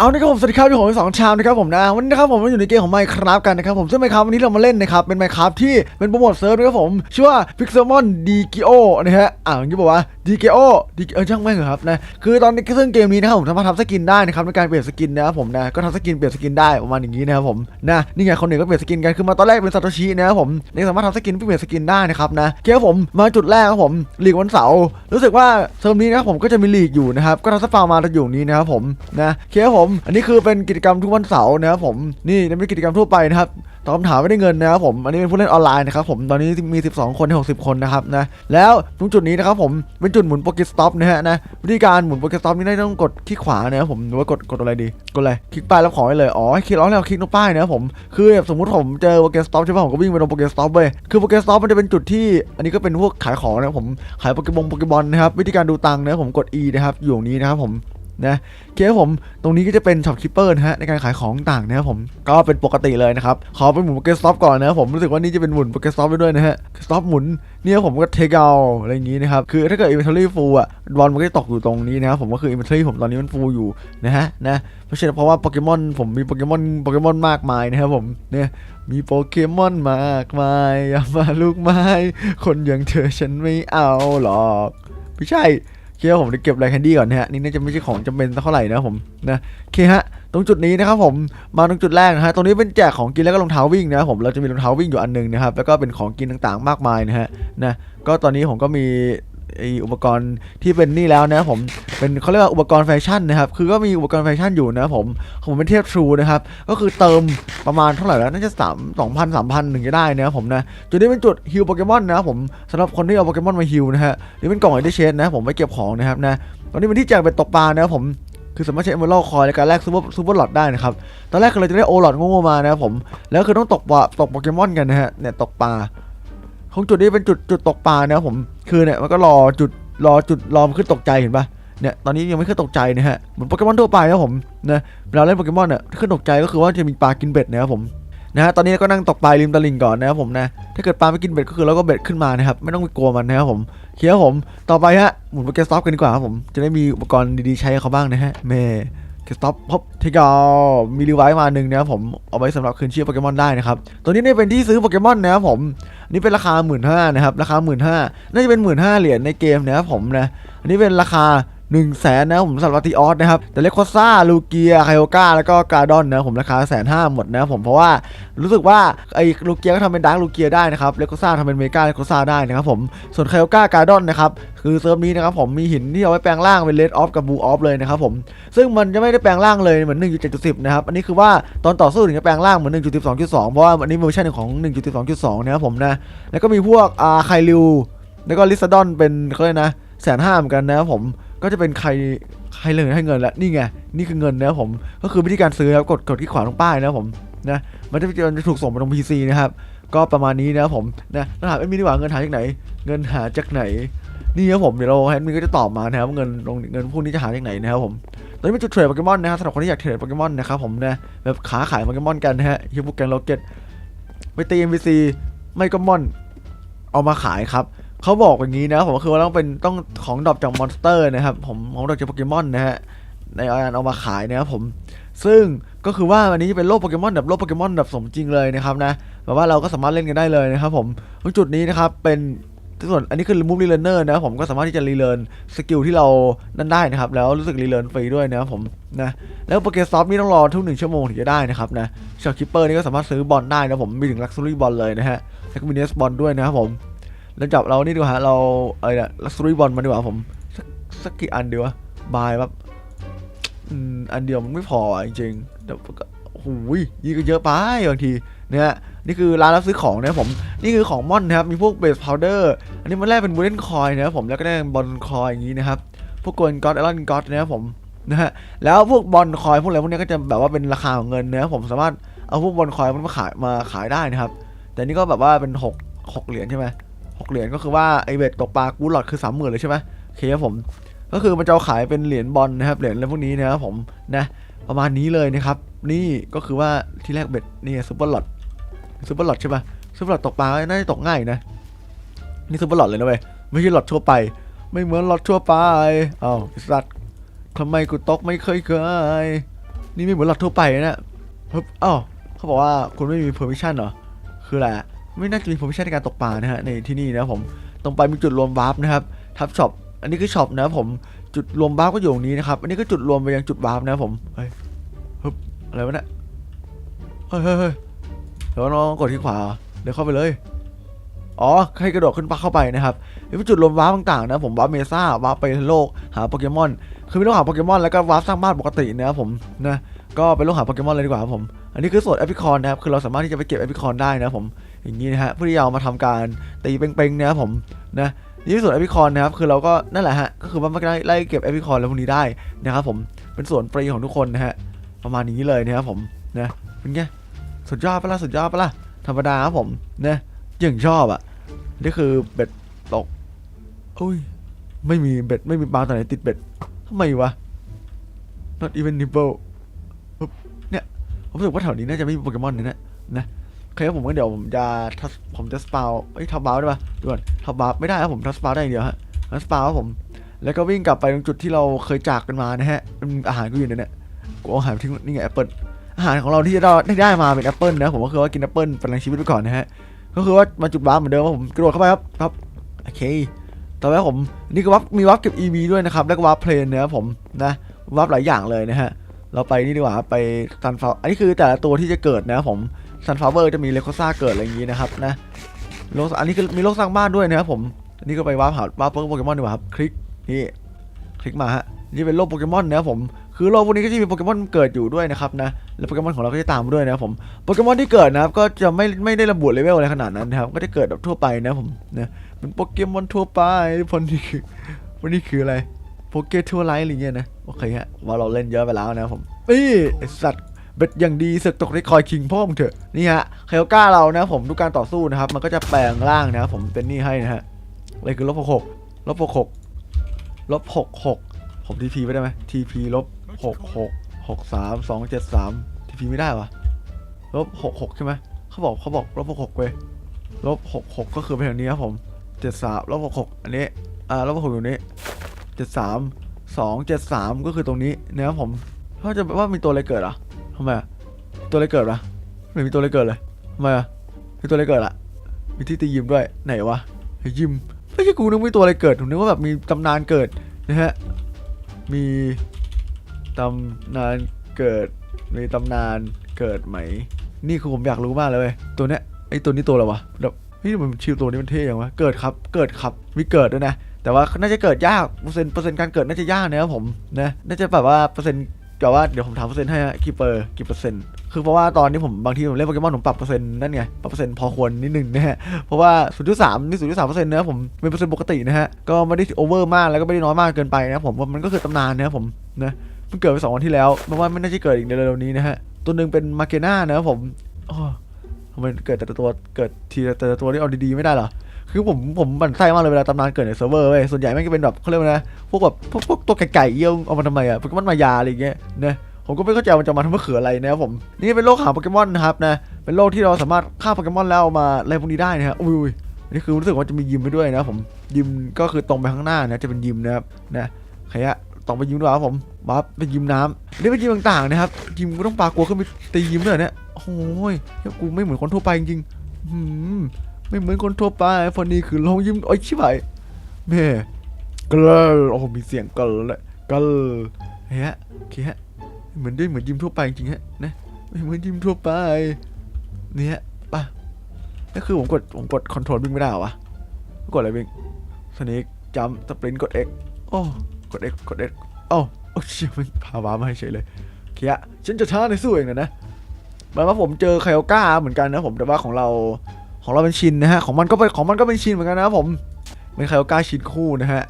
เอานะครับผมสวัสดีครับที่ผมสองชามนะครับผมนะวันนี้นะครับผมมาอยู่ในเกมของไมค์ครับกันนะครับผมซึ่งไมค์ครับวันนี้เรามาเล่นนะครับเป็นไมค์ครับที่เป็นโปรโมทเซิร์ฟนะครับผมชื่อว่า Pixelmon d g o นะฮะอ่าอย่างที่บอกว่า d g o d เออช่างแม่งเหรอครับนะคือตอนนี้ซึ่งเกมนี้นะครับผมสามารถทำสกินได้นะครับในการเปลี่ยนสกินนะครับผมนะก็ทำสกินเปลี่ยนสกินได้ประมาณอย่างนี้นะครับผมนะนี่ไงคนหนึ่งก็เปลี่ยนสกินกันคือมาตอนแรกเป็นซาโตชินะครับผมนี่สามารถทำสกินเปลี่ยนสกินได้นะครับนะเคครับผมมาจุดแรกครับผมลีกวันเสาร์รู้สึกว่าเทอมนี้นะครับผมก็จะมีลีกอยู่นะครับก็ทำสฟาร์มาอยู่นี้นะครับผมนะเคผม อันนี้คือเป็นกิจกรรมทุกวันเสาร์นะครับผมนี่ไม่ใช่กิจกรรมทั่วไปนะครับ ตอบคำถามไม่ได้เงินนะครับผมอันนี้เป็นผู้เล่นออนไลน์นะครับผมตอนนี้มี 12 คนใน60 คนนะครับนะแล้วตรงจุดนี้นะครับผมเป็นจุดหมุนโปรเกสต็อปนะฮะนะวิธีการหมุนโปรเกสต็อปนี่ได้ต้องกดคลิกขวานะครับผมหรือว่ากดกดอะไรดีกดอะไรคลิกป้ายรับของได้เลยอ๋อคลิกแล้วคลิกตรงป้ายนะครับผมคือแบบสมมติผมเจอโปรเกสต็อปใช่ป่ะผมก็วิ่งไปตรงโปรเกสต็อปเว้ยคือโปรเกสต็อปมันจะเป็นจุดที่ อันนี้ก็เป็นพวกขายของนะครับผมขายโปเกมงโปเกมอนนะครับวิธีการดูตังค์นะครับผมกด E นะครับอยู่ตรงนี้นะครับผม นะเคครับผมตรงนี้ก็จะเป็นช็อปคิปเปอร์นะฮะในการขายของต่างนะครับผมก็เป็นปกติเลยนะครับขอเป็นหมุนโปเกสต็อปก่อนนะครับผมรู้สึกว่านี่จะเป็นหมุนโปเกสต็อปไปด้วยนะฮะสต็อปหมุนเนี่ยผมก็เทเอาอะไรอย่างงี้นะครับคือถ้าเกิด inventory full อะบอลมันก็จะตกอยู่ตรงนี้นะครับผมก็คือ inventory ผมตอนนี้มัน full อยู่นะฮะนะเพราะฉะนั้นเพราะว่าโปเกมอนผมมีโปเกมอนโปเกมอนมากมายนะครับผมเนี่ยมีโปเกมอนมากมายอย่ามาลูกไม้คนอย่างเธอฉันไม่เอาหรอกไม่ใช่ เคครับผมจะเก็บไรแคนดี้ก่อนนะฮะนี่น่าจะไม่ใช่ของจำเป็นเท่าไหร่นะผมนะโอเคฮะตรงจุดนี้นะครับผมมาตรงจุดแรกนะฮะตรงนี้เป็นแจกของกินแล้วก็รองเท้าวิ่งนะผมเราจะมีรองเท้าวิ่งอยู่อันหนึงนะครับแล้วก็เป็นของกินต่างๆมากมายนะฮะนะก็ตอนนี้ผมก็มี ไออุปกรณ์ที่เป็นนี่แล้วนะผมเป็นเขาเรียกว่าอุปกรณ์แฟชั่นนะครับคือก็มีอุปกรณ์แฟชั่นอยู่นะผมผมเป็นเทพทรูนะครับก็คือเติมประมาณเท่าไหร่แล้วน่าจะสามสองพันสามพันถึงจะได้นะผมนะจุดนี้เป็นจุดฮิวโปเกมอนนะครับผมสำหรับคนที่เอาโปเกมอนมาฮิวนะฮะนี่เป็นกล่องไอเดเชนนะผมไว้เก็บของนะครับนะตอนนี้เป็นที่แจกเป็นตกปลานะครับผมคือสามารถใช้เอเมอรัลคอยในการแลกซูเปอร์ซูเปอร์หลอดได้นะครับ ตอนแรกเราจะได้โอหลอดโง่ๆมานะครับผม แล้วคือต้องตกปลาตกโปเกมอนกันนะฮะ เนี่ยตกปลา ของจุดนี้เป็นจุดจุดตกปลานะครับผมคือเนี่ยมันก็รอจุดรอจุดรอมันขึ้นตกใจเห็นปะเนี่ยตอนนี้ยังไม่ขึ้นตกใจนะฮะเหมือนโปเกมอนทั่วไปนะผมนะเวลาเล่นโปเกมอนเนี่ยขึ้นตกใจก็คือว่าจะมีปลากินเบ็ดนะครับผมนะฮะตอนนี้ก็นั่งตกปลาริมตลิ่งก่อนนะครับผมนะถ้าเกิดปลาไม่กินเบ็ดก็คือเราก็เบ็ดขึ้นมานะครับไม่ต้องไปกลัวมันนะครับผมโอเคครับผมต่อไปฮะหมุนโปเกสต็อปกันดีกว่าครับผมจะได้มีอุปกรณ์ดีๆใช้เขาบ้างนะฮะเม เกสต็อปพบเทคเอามีรีไวซ์มาหนึ่งนะครับผมเอาไว้สำหรับคืนชีพโปเกมอนได้นะครับตัวนี้เนี่ยเป็นที่ซื้อโปเกมอนนะครับผมนี่เป็นราคา1 5ื่นนะครับราคา1 5ื่นน่าจะเป็น1 5ื่นเหรียญในเกมนะครับผมนะอันนี้เป็นราคา 1 0 0 0 0แสนนะผมสำหรับลาติออสนะครับ แต่เลโคซ่าลูเกียไคโอกาแล้วก็การ์ดอนนะผมราคาแสนห้าหมดนะผมเพราะว่ารู้สึกว่าไอ้ลูเกียก็ทำเป็นดาร์กลูเกียได้นะครับเลโคซ่าทำเป็นเมกาเลโคซ่าได้นะครับผมส่วนไคโอกาการ์ดอนนะครับคือเซิร์ฟนี้นะครับผมมีหินที่เอาไว้แปลงร่างเป็นเลดออฟกับบูออฟเลยนะครับผมซึ่งมันจะไม่ได้แปลงร่างเลยเหมือน 1.7.10 นะครับอันนี้คือว่าตอนต่อสู้ถึงจะแปลงร่างเหมือน 1.12.2 เพราะว่าอันนี้เวอร์ชันของ 1.12.2 นะครับผมนะแล้วก็มีพวกอาไคลิวแล้วก็ลิซาดอนเป็นเขาเลยกนะแสนห้าเหมือนกันนะครับผม ก็จะเป็นใครใครเลยให้เงินแล้วนี่ไงนี่คือเงินนะครับผมก็คือวิธีการซื้อครับกดกดที่ขวาตรงป้ายนะครับผมนะมันจะมันจะถูกส่งมาตรง PC นะครับก็ประมาณนี้นะครับผมนะแล้วถามเอ็มมี่ดีกว่าเงินหาจากไหน เงินหาจากไหนนี่ครับผมเดี๋ยวเราแอดมินก็จะตอบมานะครับว่าเงินลงเงินพวกนี้จะหาจากไหนนะครับผมตอนนี้เป็นจุดเทรดโปเกมอนนะครับสำหรับคนที่อยากเทรดโปเกมอนนะครับผมนะแบบขาขายโปเกมอนกันนะฮะฮิวบุกแกนโลเก็ตไปตี NPC ไม่ก็มอนเอามาขายครับ เขาบอกอย่างนี้นะผมก็คือว่าต้องเป็นต้องของดรอปจากมอนสเตอร์นะครับผมของดรอปจากโปเกมอนนะฮะในการเอามาขายนะครับผม ซึ่งก็คือว่าวันนี้จะเป็นโลกโปเกมอนแบบโลกโปเกมอนแบบสมจริงเลยนะครับนะแบบว่าเราก็สามารถเล่นกันได้เลยนะครับผมตรงจุดนี้นะครับเป็นส่วนอันนี้คือ remove relearner นะผมก็สามารถที่จะ relearn สกิลที่เรานั่นได้นะครับ แล้วรู้สึก relearn ฟรีด้วยนะครับผมนะแล้วโปเกซอฟนี่ต้องรอทุกหนึ่งชั่วโมงถึงจะได้นะครับนะชาวคิปเปอร์นี่ก็สามารถซื้อบอลได้นะผมมีถึง luxury บอลเลยนะฮะแล้วก็มีเนสบอลด้วยนะครับผม แล้วจับเรานี่ดีกว่าฮะเราอะไรเนี่ยลักซ์รีบอลมาดีกว่าผมสักสักกี่อันดีวะบายแบบอืมอันเดียวมันไม่พออะจริงๆเดี๋ยวก็โอ้โหยี่ก็เยอะไปบางทีเนี่ยนี่คือร้านรับซื้อของนะผมนี่คือของม่อนนะครับมีพวกเบสพาวเดอร์อันนี้มันแรกเป็นบูเลนคอยนะครับผมแล้วก็ได้บอลคอยอย่างนี้นะครับพวกกวนก็อตเอลอนก็อตนะครับผมนะฮะแล้วพวกบอลคอยพวกอะไรพวกนี้ก็จะแบบว่าเป็นราคาของเงินนะครับผมสามารถเอาพวกบอลคอยมันมาขายมาขายได้นะครับ แต่นี่ก็แบบว่าเป็นหกหกเหรียญใช่ไหม เหรียญก็คือว่าไอเบ็ดตกปลากูหลอดคือสามหมื่นเลยใช่ไหมโอเคครับผม ก็คือมันจะขายเป็นเหรียญบอลนะครับเหรียญอะไรพวกนี้นะครับผมนะประมาณนี้เลยนะครับ นี่ก็คือว่าที่แรกเบ็ดนี่ซูเปอร์หลอดซูเปอร์หลอดใช่ปะซูเปอร์หลอดตกปลาน่าจะตกง่ายนะนี่ซูเปอร์หลอดเลยนะเว้ยไม่ใช่หลอดทั่วไป ไม่เหมือนหลอดทั่วไปอ้าวสัตว์ทำไมกูตกไม่เคยเคยนี่ไม่เหมือนหลอดทั่วไปนะฮึบอ้าวเขาบอกว่าคุณไม่มี permission เหรอคืออะไรอะ ไม่น่าจะมี permission ในการตกปลานะฮะในที่นี่นะผมตรงไปมีจุดรวมวาร์ปนะครับทับช็อปอันนี้คือช็อปนะผมจุดรวมวาร์ปก็อยู่ตรงนี้นะครับอันนี้ก็จุดรวมไปยังจุดวาร์ปนะผมเฮ้ยฮึบอะไรวะเนี่ยเฮ้ยเฮ้ยเดี๋ยวน้องกดที่ขวาเหรอเดี๋ยวเข้าไปเลยอ๋อให้กระโดดขึ้นปเข้าไปนะครับนี่เป็นจุดรวมวาร์ปต่างๆนะผมวาร์ปเมซ่าวาร์ปไปโลกหาโปเกมอน คือไม่ต้องหาโปเกมอนแล้วก็วาร์ปสร้างบ้านปกตินะครับผมนะก็ไปลงหาโปเกมอนเลยดีกว่าผม อันนี้คือส่วนแอปพลิคอนนะครับคือเราสามารถที่จะไปเก็บแอปพลิคอนได้นะผม อย่างนี้นะฮะเพื่อที่จะเอามาทำการตีเป้งๆนะครับผมนะนี่ส่วนแอพิคอนนะครับคือเราก็นั่นแหละฮะก็คือว่ามันได้ไล่เก็บแอพิคอนแล้วพวกนี้ได้นะครับผมเป็นส่วนฟรีของทุกคนนะฮะประมาณนี้เลยนะครับผมนะเป็นไงสุดยอดปะล่ะสุดยอดปะล่ะธรรมดาครับผมนะอย่างชอบอะนี่คือเบ็ดตกอุ้ยไม่มีเบ็ดไม่มีปลาตัวไหนติดเบ็ดทำไมวะ not even nibble ปุบเนี่ยผมรู้สึกว่าแถวนี้น่าจะไม่มีโปเกมอนเนี่ยนะนะ เคผมก็เดี๋ยวผมจะทัสผมจะสปาวเอ้ยทับบาวได้ปะดูก่อนทับบาวไม่ได้ครับผมทัสปาวได้อย่างเดียวฮะทัสปาวครับผม แล้วก็วิ่งกลับไปตรงจุดที่เราเคยจากกันมานะฮะเป็นอาหารก็อยู่ในนี่ยกูเอาอาหารทิ้งนี่ไงแอปเปิลอาหารของเราที่จะได้ได้ได้มาเป็นแอปเปิลนะผมก็คือว่ากินแอปเปิลเป็นแรงชีวิตไปก่อนนะฮะก็คือว่ามาจุดวาร์เหมือนเดิมครับผมกระโดดเข้าไปครับครับโอเคต่อไปผมนี่ก็วับมีวับเก็บ EV ด้วยนะครับแล้วก็วับเพลนนะครับผมนะวับหลายอย่างเลยนะฮะเราไปนี่ดีกว่าไปซันฟลาอันนี้คือแต่ละตัวที่จะเกิดนะครับผม ซันฟลาเวอร์จะมีเลโคซ่าเกิดอะไรอย่างนี้นะครับนะโลกอันนี้คือมีโลกสร้างบ้านด้วยนะครับผมอันนี้ก็ไปวับหาวับโปเกมอนดีกว่าครับคลิกนี่คลิกมาฮะนี่เป็นโลกโปเกมอนนะครับผมคือโลกพวกนี้ก็จะมีโปเกมอนเกิดอยู่ด้วยนะครับนะแล้วโปเกมอนของเราก็จะตามด้วยนะครับผมโปเกมอนที่เกิดนะครับก็จะไม่ไม่ได้ระบุเลเวลอะไรขนาดนั้นนะครับก็จะเกิดแบบทั่วไปนะผมนะเป็นโปเกมอนทั่วไปพอนี่คือวันนี้คืออะไรโปเกทั่วไลท์อะไรเงี้ยนะโอเคฮะว่าเราเล่นเยอะไปแล้วนะผมนี่สัตว์ เบ็ดอย่างดีสึกตกในคอยคิงพ่อมึงเถอะนี่ฮะเคลก้าเรานะผมทุกการต่อสู้นะครับ มันก็จะแปลงร่างนะครับผมเป็นนี่ให้นะฮะอะไรคือลบหกหกลบหกหกลบหกหกผมทีพีไปได้ไหมทีพีลบหกหกหกสามสองเจ็ดสามทีพีไม่ได้วะลบหกหกใช่ไหมเขาบอกเขาบอกลบหกหกเว้ยลบหกหกก็คือเป็นอย่างนี้ครับผมเจ็ดสามลบหกหกอันนี้อ่าลบหกอยู่นี้เจ็ดสามสองเจ็ดสามก็คือตรงนี้นะครับผมเขาจะว่ามีตัวอะไรเกิดอะ ทำไมอะตัวอะไรเกิดวะไม่มีตัวอะไรเกิดเลยทำไมอะมีตัวอะไรเกิดอะมีที่ตียิมด้วยไหนวะไอ้ยิมไม่ใช่กูนึกมีตัวอะไรเกิดผมนึกว่าแบบมีตำนานเกิดนะฮะมีตำนานเกิดมีตำนานเกิดไหม นี่คือผมอยากรู้มากเลยเว้ยตัวเนี้ยไอ้ตัวนี้ตัวอะไรวะแบบเฮ้ยมันชิวตัวนี้มันเท่ยังวะเกิดครับเกิดครับมีเกิดด้วยนะแต่ว่าน่าจะเกิดยากเปอร์เซ็นต์เปอร์เซ็นต์การเกิดน่าจะยากนะครับผมนะน่าจะแบบว่าเปอร์เซ็นต์ แบบว่าเดี๋ยวผมถามเปอร์เซ็นต์ให้ฮะกี่เปอร์กี่เปอร์เซ็นต์คือเพราะว่าตอนนี้ผมบางทีผมเล่นโปเกมอนผมปรับเปอร์เซ็นต์นั่นไงปรับเปอร์เซ็นต์พอควรนิดนึงนะฮะเพราะว่า0.3นี่0.3เปอร์เซ็นต์นะผมเป็นเปอร์เซ็นต์ปกตินะฮะก็ไม่ได้โอเวอร์มากแล้วก็ไม่ได้น้อยมากเกินไปนะผมมันก็คือตำนานนะครับผมนะมันเกิดไปสองวันที่แล้วเพราะว่าไม่น่าจะเกิดอีกในเร็วๆนี้นะฮะตัวหนึ่งเป็นมาเกน่านะครับผมอ้อทำไมเกิดแต่ตัวเกิดทีแต่ตัวที่เอาดีๆไม่ได้เหรอ คือผมผมบันไส้มากเลยเวลาตำนานเกิดในเซิร์ฟเวอร์เว้ยส่วนใหญ่แม่งจะเป็นแบบเขาเรียกว่านะพวกแบบพวกพวกตัวไก่ๆเยี่ยวเอามาทำไมอะโปเกมอนมายาอะไรอย่างเงี้ยนะผมก็ไม่เข้าใจมันจะมาทำเพื่อเขืออะไรนะครับผมนี่เป็นโลกหาโปเกมอนนะครับนะเป็นโลกที่เราสามารถฆ่าโปเกมอนแล้วเอามาอะไรพวกนี้ได้นะฮะอุ้ยอุ้ยนี่คือรู้สึกว่าจะมียิมไปด้วยนะผมยิมก็คือตรงไปข้างหน้านะจะเป็นยิมนะครับนะใครอะตรงไปยิมด้วยครับผมบัฟเป็นยิมน้ำนี่เป็นยิมต่างๆนะครับยิมก็ต้องปากลัวขึ้นไปตียิมด้วยเนี่ยโอ้ยเหี้ยกูไม่เหมือนคนทั่วไปจริงๆหืม ไม่เหมือนคนทั่วไปพอนี้คือลงยิ้มโอ้ยชิบหายแม่กลโอ้มีเสียงกลเลยกลเฮ้ยเคฮะเหมือนด้วยเหมือนยิ้มทั่วไปจริงฮะนะไม่เหมือนยิ้มทั่วไป เนี่ยป่ะนั่นคือผมกดผมกดคอนโทรลวิ่งไม่ได้หรอวะกดอะไรวิ่งสเนกจัมสปรินกด X โอ้กด X กด X โอ้โอ้เชี่ยมันพาวามาให้เฉยเลยเคฮะฉันจะท้าในสู้เองนะนะหมายว่าผมเจอไคโอก้าเหมือนกันนะผมแต่ว่าของเรา ของเราเป็นชินนะฮะของมันก็เป็นของมันก็เป็นชินเหมือนกันนะผมเป็นไคโอก้าชินคู่นะฮะ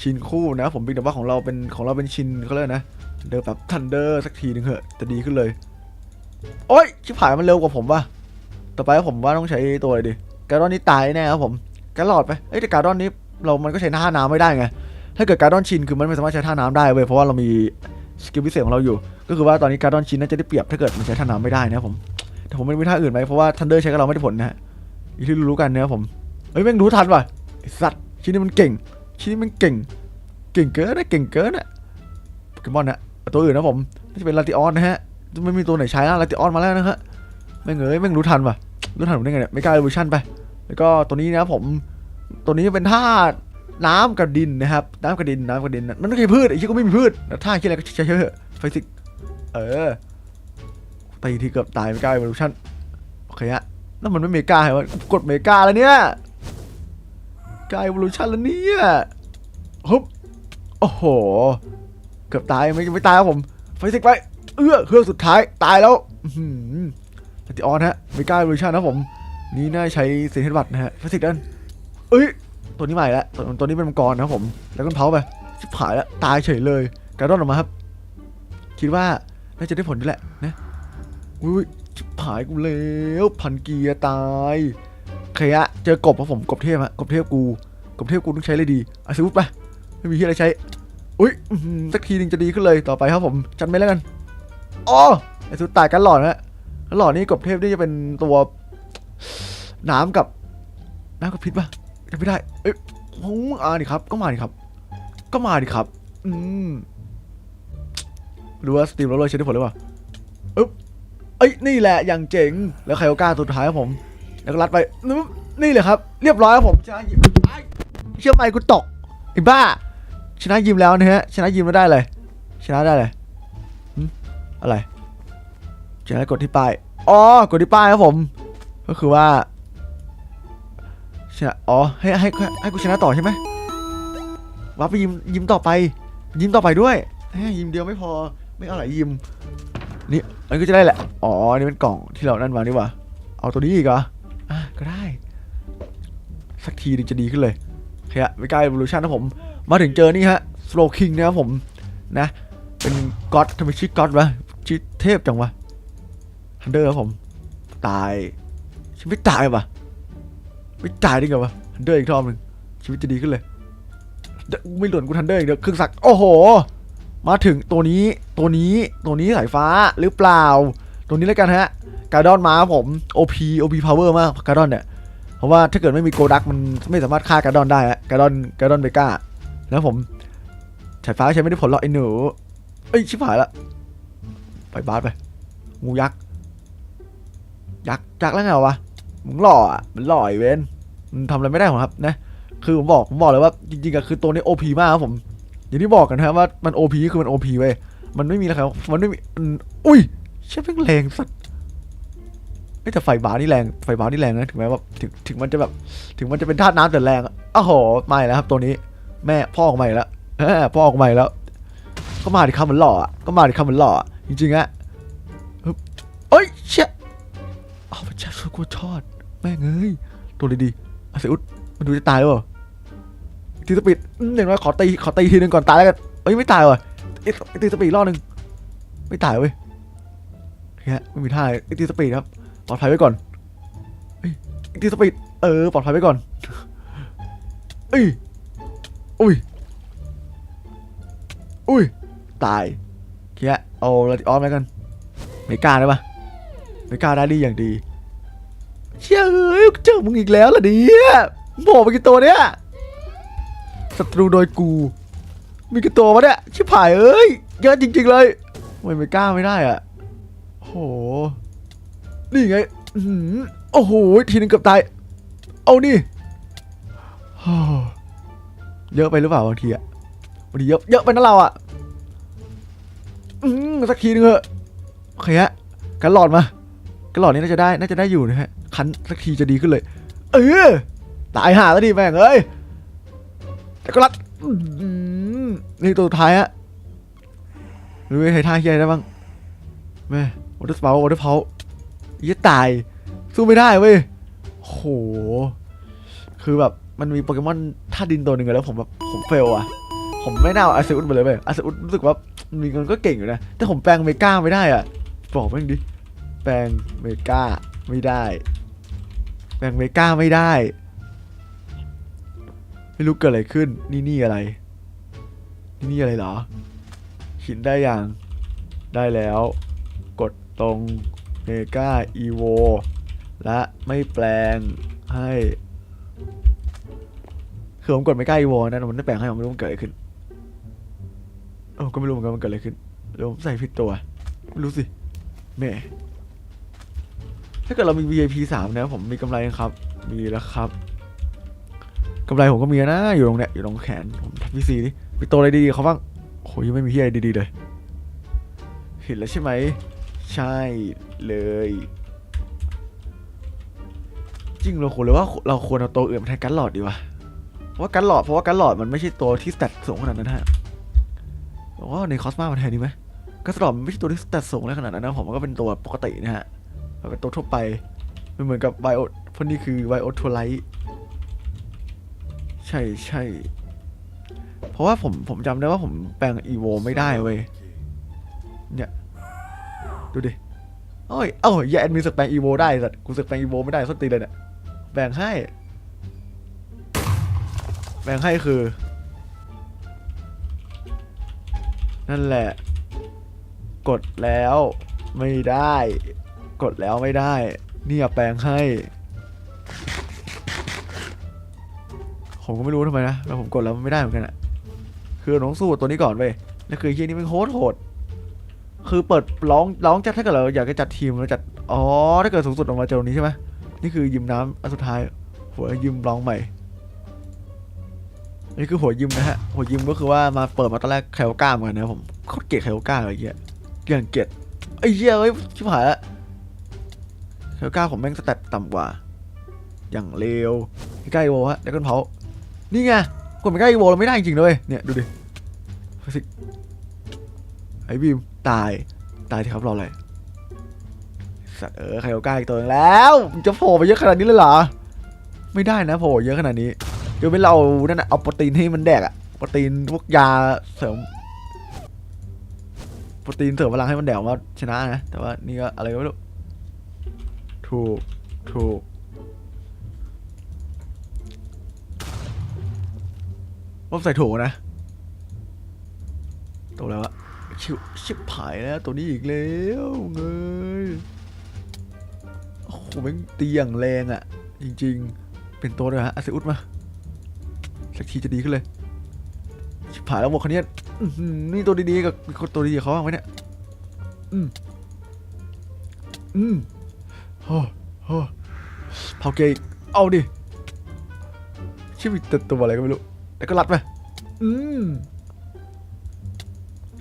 ชินคู่นะผมเป็นแต่ว่าของเราเป็นของเราเป็นชินเขาเรียนะเดินแบบทันเดอร์สักทีหนึงเหอะจะดีขึ้นเลย โอ้ยชิบหายมันเร็วกว่าผมว่ะต่อไปผมว่าต้องใช้ตัวอะไรดีการดอนนี้ตายแน่ครับผมการหลอดไปเอ้ยแต่การดอนนี้เรามันก็ใช้ท่าน้ำไม่ได้ไงถ้าเกิดการดอนชินคือมันไม่สามารถใช้ท่าน้ำได้เว้ยเพราะว่าเรามีสกิลพิเศษของเราอยู่ ก็คือว่าตอนนี้การดอนชินน่าจะได้เปรียบถ้าเกิดมันใช้ท่าน้ำไม่ได้นะผมแต่ผมไม่รู้ท่าอื่นไหมเพราะว่าทันเดอร์ใช้กับเราไม่ได้ผลนะฮะ อีกที่รู้กันนะครับผมเฮ้ยแม่งรู้ทันว่ะไอสัตว์ชิ้นนี้มันเก่ง ชิ้นนี้มันเก่ง เก่งเกินนะเก่งเกินอะโปเกมอนนะตัวอื่นนะผมน่าจะเป็นลาติออนนะฮะไม่มีตัวไหนใช้แล้วลาติออนมาแล้วนะฮะแม่งเอ้ยแม่งรู้ทันป่ะรู้ทันผมได้ไงเนี่ยไม่กล้าเวอวิชั่นไป แล้วก็ตัวนี้นะผมตัวนี้เป็นธาตุน้ำกับดินนะครับน้ำกับดินน้ำกับดินมันไม่ใช่พืชไอ้ที่ก็ไม่มีพืชธาตุที่อะไรก็ใช้เถอะไฟสิกเออตีที่เกือบตายไม่กล้าเวอวิชั่นโอเคฮะ แล้วมันไม่เมกาเหรอวะกูกดเมกาแล้วเนี่ยกายเอวิชั่นแล้วเนี่ยฮึบโอ้โห เกือบตายไม่ไม่ตายครับผม ไฟสิกไป เอื้อเครื่องสุดท้ายตายแล้วอื้อหือลัติออนฮะเมกาเวอร์ชันนะผม นี่น่าใช้เซนเทนบัตนะฮะไฟสิกดันเอ้ย ตัวนี้ใหม่แล้วตัวตัวนี้เป็นมังกรนะผม แล้วก็เผาไปชิบหายแล้วตายเฉยเลย การะโดออกมาครับ คิดว่าน่าจะได้ผลด้วยแหละนะอุ้ย ชิบหายกูแล้วพันเกียร์ตายเคอะเจอกบครับผมกบเทพฮะกบเทพกูกบเทพกูต้องใช้เลยดีอาซิวุธไปไม่มีที่อะไรใช้ อุ้ยสักทีหนึงจะดีขึ้นเลยต่อไปครับผมจัดไม่แล้วกันอ๋อไอ้สุดตายกันหลอดนะกันหลอดนี่กบเทพนี่จะเป็นตัวน้ำกับน้ำกับพิษปะจะไม่ได้ เอ้ยโอ้อ่าดิครับ ก็มาดิครับ ก็มาดิครับ อืมรู้ว่าสตรีมเราเลยใช้ได้ผลหรือเปล่า อ้ยนี่แหละอย่างเจ๋งแล้วใครก็กล้าสุดท้ายครับผม แล้วก็รัดไปนี่เลยครับ เรียบร้อยครับผมชนะยิมเชื่อไหมกูตกไอ้บ้า ชนะยิมแล้วนะฮะชนะยิมแล้วได้เลย ชนะได้เลยอะไรชนะกดที่ป้ายอ๋อกดที่ป้ายครับผม ก็คือว่าชนะอ๋อให้ให้ให้กูชนะต่อใช่ไหมวับไปยิมยิมต่อไป ยิมต่อไปด้วยยยิมเดียวไม่พอไม่เอาหลายยิม นี่อันนก็จะได้แหละ อ๋อนี่เป็นกล่องที่เรานั่นมานี่หว่าเอาตัวนี้อีกเหรออะก็ได้ สักทีนึงจะดีขึ้นเลยเคอะไม่กล้า evolution นะผม มาถึงเจอนี่ฮะสโลคิงนะครับผมนะ เป็นก็อดทำไมชื่อก็อดวะชื่อเทพจังวะฮันเดอร์ครับผม ตายชีวิตตายปะไม่ตายได้ไงวะฮันเดอร์อีกรอบหนึ่งชีวิตจะดีขึ้นเลย ไม่หล่นกูทันเดอร์อีกเดี๋ยวครื่องสัก โอ้โห มาถึงตัวนี้ตัวนี้ตัวนี้สายฟ้าหรือเปล่า ตัวนี้แล้วกันฮะการดอนมาผม OP OP power มากการดอนเนี่ยเพราะว่าถ้าเกิดไม่มีโกดักมันไม่สามารถฆ่าการดอนได้ฮะการดอนการดอนเบก้าแล้วผมฉายฟ้าใช้ไม่ได้ผลหรอกไอ้หนูเอ้ยชิบหายละไปบาสไปงูยักษ์ยักษ์ยักษ์แล้วไงวะมึงหล่ออะมันหล่อไอเวนมันทำอะไรไม่ได้หรอกครับนะคือผมบอกผมบอกเลยว่าจริงๆอะคือตัวนี้โอพีมากครับผม อย่างที่บอกกันนะครับว่ามันโอพีคือมันโอพีเว้ยมันไม่มีอะไรครับมันไม่มีอุ้ยเชี่ยแม่งแรงสัสเอ้แต่ไฟบาสนี่แรงไฟบาสนี่แรงนะถึงแม้ว่าถึงถึงมันจะแบบ ถึงมันจะเป็นธาตุน้ำแต่แรงอะอ้าวโหไม่แล้วครับตัวนี้ แม่พ่อออกมาอีกแล้วพ่อออกมาอีกแล้ว ก็มาดิครับมันหล่ออะก็มาดิครับมันหล่อจริงๆอะเอ้ยเชี่ยอ้าวพระเจ้าช่วยกูทอด แม่งเอ้ยตัวดีๆอาเซอุดมันดูจะตายหรือเปล่า ตีสปีดอืมอย่างน้อยขอตีขอตีทีนึงก่อนตายแล้วกันเอ้ยไม่ตายว่ะเอ้ยตีสปีดอีกรอบนึงไม่ตายเว้ยเฮ้ยไม่มีท่าเลยตีสปีดครับปลอดภัยไว้ก่อนเอ้ยตีสปีดเออปลอดภัยไว้ก่อนเอ้ยอุ้ยอุ้ยตายเคียเอาลาติออฟแล้วกันไม่กล้าได้ปะไม่กล้าได้ดีอย่างดีเชื่ยเอ้ยเจอมึงอีกแล้วล่ะดิโผล่ไปกี่ตัวเนี่ย ศัตรูโดยกู มีกี่ตัววะเนี่ย ชิบหายเอ้ย เยอะจริง ๆ เลยไมไม่กล้าไม่ได้อะโห นี่ไงโอ้โห ทีนึงเกือบตาย เอานี่เยอะไปหรือเปล่าบางทีอะบางทีเยอะเยอะไปนะเราอะอืมสักทีนึงเถอะโอเคฮะกันหลอดมากันหลอดนี้น่าจะได้ น่าจะได้อยู่นะฮะ คันสักทีจะดีขึ้นเลย เออตายหาแล้วดิแม่งเอ้ย แต่ก็รัดอื้อหือนี่ตัวสุดท้ายฮะหรือไทท่าเฮียได้บ้างแม่วอเตอร์สปาววอเตอร์เพายี่ตาย สู้ไม่ได้เว้ยโห คือแบบมันมีโปเกมอนท่าดินตัวหนึ่งอะแล้วผมแบบผมเฟลอะผมไม่น่าเอาอาเซอุสไปเลยเว้ยอาเซอุสรู้สึกว่ามีเงินก็เก่งอยู่นะ แต่ผมแปลงเมกาไม่ได้อะบอกแม่งดิ แปลงเมกาไม่ได้ แปลงเมกาไม่ได้ ไม่รู้เกิดอะไรขึ้น นี่นี่อะไร นี่นี่อะไรเหรอหินได้อย่างได้แล้ว กดตรงเมกาอีโวและไม่แปลงให้คือผมกดไม่กล้าอีโวนะแต่มันไม่แปลงให้ผมไม่รู้มันเกิดอะไรขึ้นเออก็ไม่รู้เหมือนกันมันเกิดอะไรขึ้นหรือผมใส่ผิดตัวไม่รู้สิแม่ถ้าเกิดเรามี VIP สามนะผมมีกำไรครับ มีแล้วครับ กำไรผมก็มีนะ อยู่ตรงเนี้ยอยู่ตรงแขนผมทักพี่ซีดิมีตัวอะไรดีๆเขาบ้างโอ้ยยังไม่มีที่อะไรดีๆเลย เห็นแล้วใช่ไหม ใช่เลยจริงเราควรเลยว่าเราควรเอาตัวอื่นมาแทนกันหลอดดีวะเพราะว่ากันหลอดเพราะว่ากันหลอดมันไม่ใช่ตัวที่สเตตสูงขนาดนั้นฮะบอกว่าในคอสมามาแทนดีไหมกันหลอดมันไม่ใช่ตัวที่สเตตสูงอะไรขนาดนั้นนะผมก็เป็นตัวปกตินะฮะเป็นตัวทั่วไปมันเหมือนกับไบโอพวกนี้คือไบโอทัวไลท์ ใช่ใช่ เพราะว่าผมผมจำได้ว่าผมแปลงอีโวไม่ได้เว้ย เนี่ย ดูดิโอ้ยเอ้าอย่าแอดมินสึกแปลงอีโวได้สัตว์กูสึกแปลงอีโวไม่ได้สตีเลยเนี่ยแบ่งให้ แบ่งให้คือ นั่นแหละ กดแล้วไม่ได้ กดแล้วไม่ได้เนี่ยแปลงให้ ผมก็ไม่รู้ทำไมนะแล้วผมกดแล้วมันไม่ได้เหมือนกันอะคือน้องสู้ตัวนี้ก่อนเว้ยแล้วคือไอ้เฮียนี่มันโคตรโหด คือเปิดร้องร้องจัดถ้าเกิดเราอยากจะจัดทีมเราจัด อ๋อ ถ้าเกิดสูงสุดออกมาเจอตรงนี้ใช่ไหมนี่คือยิมน้ำอันสุดท้าย หัวยิมร้องใหม่ นี่คือหัวยิมนะฮะ หัวยิมก็คือว่ามาเปิดมาตอนแรกแคลก้าเหมือนกันนะผมโคตรเกลียดแคลก้าอะไรเงี้ยเกลียดเกลียดไอ้เหี้ยเอ้ยชิบหายละแคลก้าผมแม่งสแตตต่ำกว่า อย่างเร็วใกล้โวฮะเดี๋ยวกันเผา นี่ไงกดไปใกล้โวเราไม่ได้จริงๆเลยเนี่ยดูดิสิไอ้บีมตายตายที่ครับรออะไรสัตว์เออใครเอาใกล้าอีกตัวนึงแล้วมึงจะโผล่ไปเยอะขนาดนี้เลยเหรอไม่ได้นะโผล่เยอะขนาดนี้เดี๋ยวเป็นเรานั่นนะเอาโปรตีนให้มันแดกอะโปรตีนพวกยาเสริมโปรตีนเสริมพลังให้มันแดกว่าชนะนะแต่ว่านี่ก็อะไรก็ไม่รู้ถูกถูก ว่าใส่ถูกนะตัวแล้วอะชิวชิบหายแล้วตัวนี้อีกแล้วเงยโอ้โหแม่งตีอย่างแรงอะจริง ๆ เป็นตัวเลยฮะอาเซอุสมาสักทีจะดีขึ้นเลยชิบหายแล้วหมวกคันนี้ยนี่ตัวดีๆกับคนตัวดีๆเขาบ้างไหมเนี่ยอืมอืมโอ้โหเผาเกย์เอาดิชิบิตตัวอะไรก็ไม่รู้ แต่ก็รัดไปอืม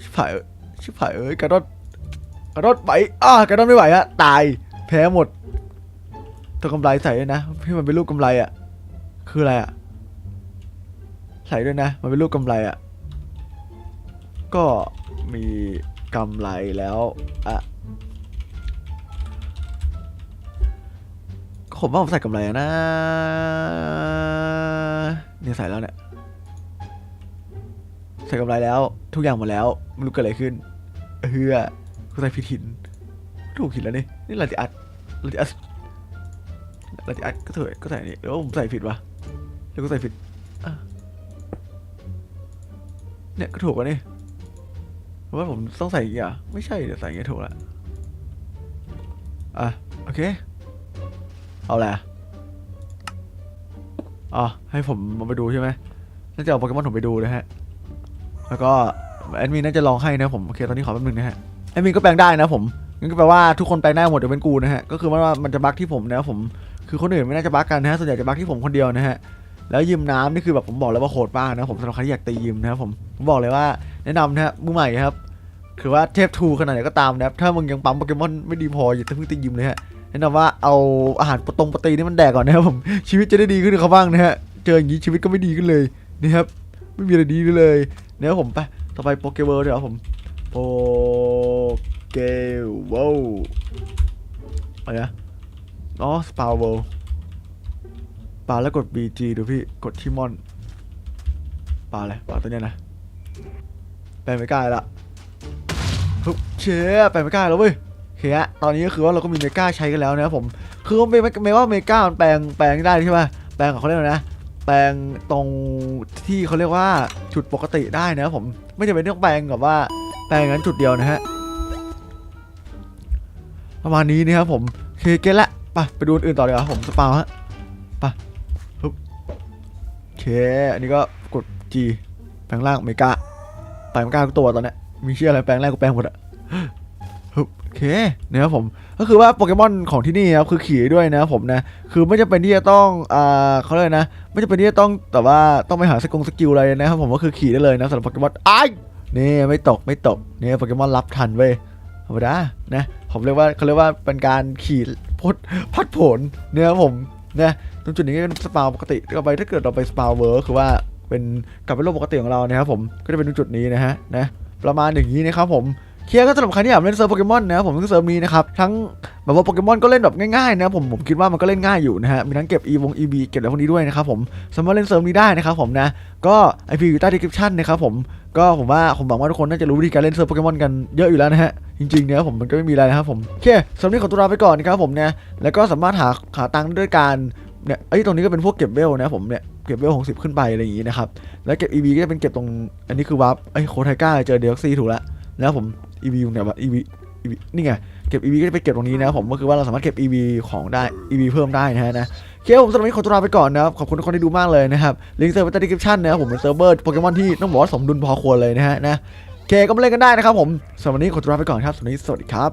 ชิบหายเอ้ยชิบหายเอ้ยกระโดดกระโดดไปอ้ากระโดดไม่ไหวฮะตายแพ้หมดตัวกำไรใส่ด้วยนะพี่มันเป็นรูปกำไรอะคืออะไรอะใส่ด้วยนะ มันเป็นรูปกำไรอะก็มีกำไรแล้วอะก็ผมว่าผมใส่กำไรอะนะเนี่ยใส่แล้วเนี่ย ใส่กำไรแล้ว ทุกอย่างหมดแล้วไม่รู้เกิดอะไรขึ้นเฮือกูใส่ผิดหินถูกหินแล้วนี่นี่ลาติอัดลาติอัดลาติอัดก็เถอะก็ใส่นี่หรือว่าผมใส่ผิดวะหรือก็ใส่ผิดเนี่ยก็ถูกวะนี่หรือว่าผมต้องใส่อีกอะไม่ใช่เดี๋ยวใส่ย่างเงี้ยถูกละอะโอเค เอาแหละอ๋อให้ผมมาไปดูใช่ไหมน่าจะเอาโปเกมอนผมไปดูนะฮะ แล้วก็แอดมินน่าจะลองให้นะผมโอเคตอนนี้ขอแป๊บนึงนะฮะแอดมินก็แปลงได้นะผมงั้นก็แปลว่าทุกคนแปลงได้หมดยกเว้นกูนะฮะก็คือว่ามันจะบั๊กที่ผมนะผมคือคนอื่นไม่น่าจะบั๊กกันนะฮะส่วนใหญ่จะบั๊กที่ผมคนเดียวนะฮะแล้วยิมน้ำนี่คือแบบผมบอกเลยว่าโหดมากนะผมสำหรับใครที่อยากตียิมนะครับผมผมบอกเลยว่าแนะนำนะฮะมือใหม่ครับคือว่าเทพทูขนาดไหนก็ตามนะครับถ้ามึงยังปั๊มโปเกมอนไม่ดีพออย่าเพิ่งตียิมเลยฮะแนะนำว่าเอาอาหารปตรงปตีนี่มันแดกก่อนนะครับผมชีวิตจะได้ดีขึ้นเขาบ้างนะฮะเจออย่างนี้ชีวิตก็ไม่ดีขึ้นเลยนะครับไม่มีอะไรดีเลย นะครับผมไปต่อไปโปเกเวิร์เดี๋ยวผมโปเกเวิร์อะไรนะอ๋อสปาวเวิร์ปลาแล้วกด BG ดูพี่กดที่มอนปลาอะไรปลาตัวเนี้ยนะแปลงไม่กล้าละฮึบเชี่ยแปลงไม่กล้าแล้วเว้ยเคฮะตอนนี้ก็คือว่าเราก็มีเมกาใช้กันแล้วนะครับผมคือไม่ไม่ไม่ว่าเมกามันแปลงแปลงได้ใช่ไหมแปลงของเขาเรียกนะ แปลงตรงที่เขาเรียกว่าจุดปกติได้นะผมไม่จำเป็นต้องแปลงกับว่าแปลงงั้นจุดเดียวนะฮะประมาณนี้นะครับผมเคเก็ตละไปไปดูอื่นต่อเลยครับผมสปาวฮะโอเคอันนี้ก็กด G แปลงร่างเมกาแปลงเมกาตัวตอนนี้มีเชื่ออะไรแปลงแรกก็แปลงหมดอะ โอเคนะครับผมก็คือว่าโปเกมอนของที่นี่ครับคือขี่ด้วยนะครับผมนะคือไม่จำเป็นที่จะต้องอ่าเขาเรียกนะไม่จำเป็นที่จะต้องแต่ว่าต้องไปหาสกงสกิลอะไรนะครับผมก็คือขี่ได้เลยนะสำหรับโปเกมอนไอ้นี่ไม่ตกไม่ตกนี่โปเกมอนรับทันเว้ยธรรมดานะผมเรียกว่าเขาเรียกว่าเป็นการขี่พดพัดผลเนี่ยครับผมนะตรงจุดนี้ก็เป็นสปาวปกติต่อไปถ้าเกิดเราไปสปาวเวิร์คือว่าเป็นกลับไปโลกปกติของเรานะครับผมก็จะเป็นตรงจุดนี้นะฮะนะประมาณอย่างนี้นะครับผม เคลียร์ก็สำหรับใครที่อยากเล่นเซิร์ฟโปเกมอนนะครับผมเซิร์ฟนี้นะครับทั้งแบบว่าโปเกมอนก็เล่นแบบง่ายๆนะผมผมคิดว่ามันก็เล่นง่ายอยู่นะฮะมีทั้งเก็บ e วง EB เก็บอะไรพวกนี้ด้วยนะครับผมสามารถเล่นเซิร์ฟนี้ได้นะครับผมนะก็ไอพีอยู่ใต้ดีคริปชั่นนะครับผมก็ผมว่าผมหวังว่าทุกคนน่าจะรู้วิธีการเล่นเซิร์ฟโปเกมอนกันเยอะอยู่แล้วนะฮะจริงๆเนี่ยผมมันก็ไม่มีอะไรนะครับผมโอเคสำหรับนี้ขอตัวลาไปก่อนนะครับผมนะแล้วก็สามารถหาหาตังค์ด้วยการเนี่ยไอ้ตรงนี้ก็เป็นพวกเก็บเวลนะผมเนี่ยเก็บเวลของสิบขึ้นไปอะไรอย่างงี้นะครับแล้วเก็บ EB ก็จะเป็นเก็บตรงอันนี้คือวาร์ปไอ้โคไทก้าเจอเดลซีถูกแล้วนะครับผม อยู่เนี่ยวะ EB EV นี่ไงเก็บ EV ก็จะไปเก็บตรงนี้นะครับผมก็คือว่าเราสามารถเก็บ EV ของได้ EV เพิ่มได้นะฮะนะโอเคผมสำหรับวันนี้ขอตัวลาไปก่อนนะครับขอบคุณทุกคนที่ดูมากเลยนะครับลิงก์เซิร์ฟไว้ใต้ดีคริปชั่นนะครับผมเป็นเซิร์ฟเวอร์โปเกมอนที่ต้องบอกว่าสมดุลพอควรเลยนะฮะนะโอเคก็มาเล่นกันได้นะครับผมสำหรับวันนี้ขอตัวลาไปก่อนครับสวัสดีสวัสดีครับ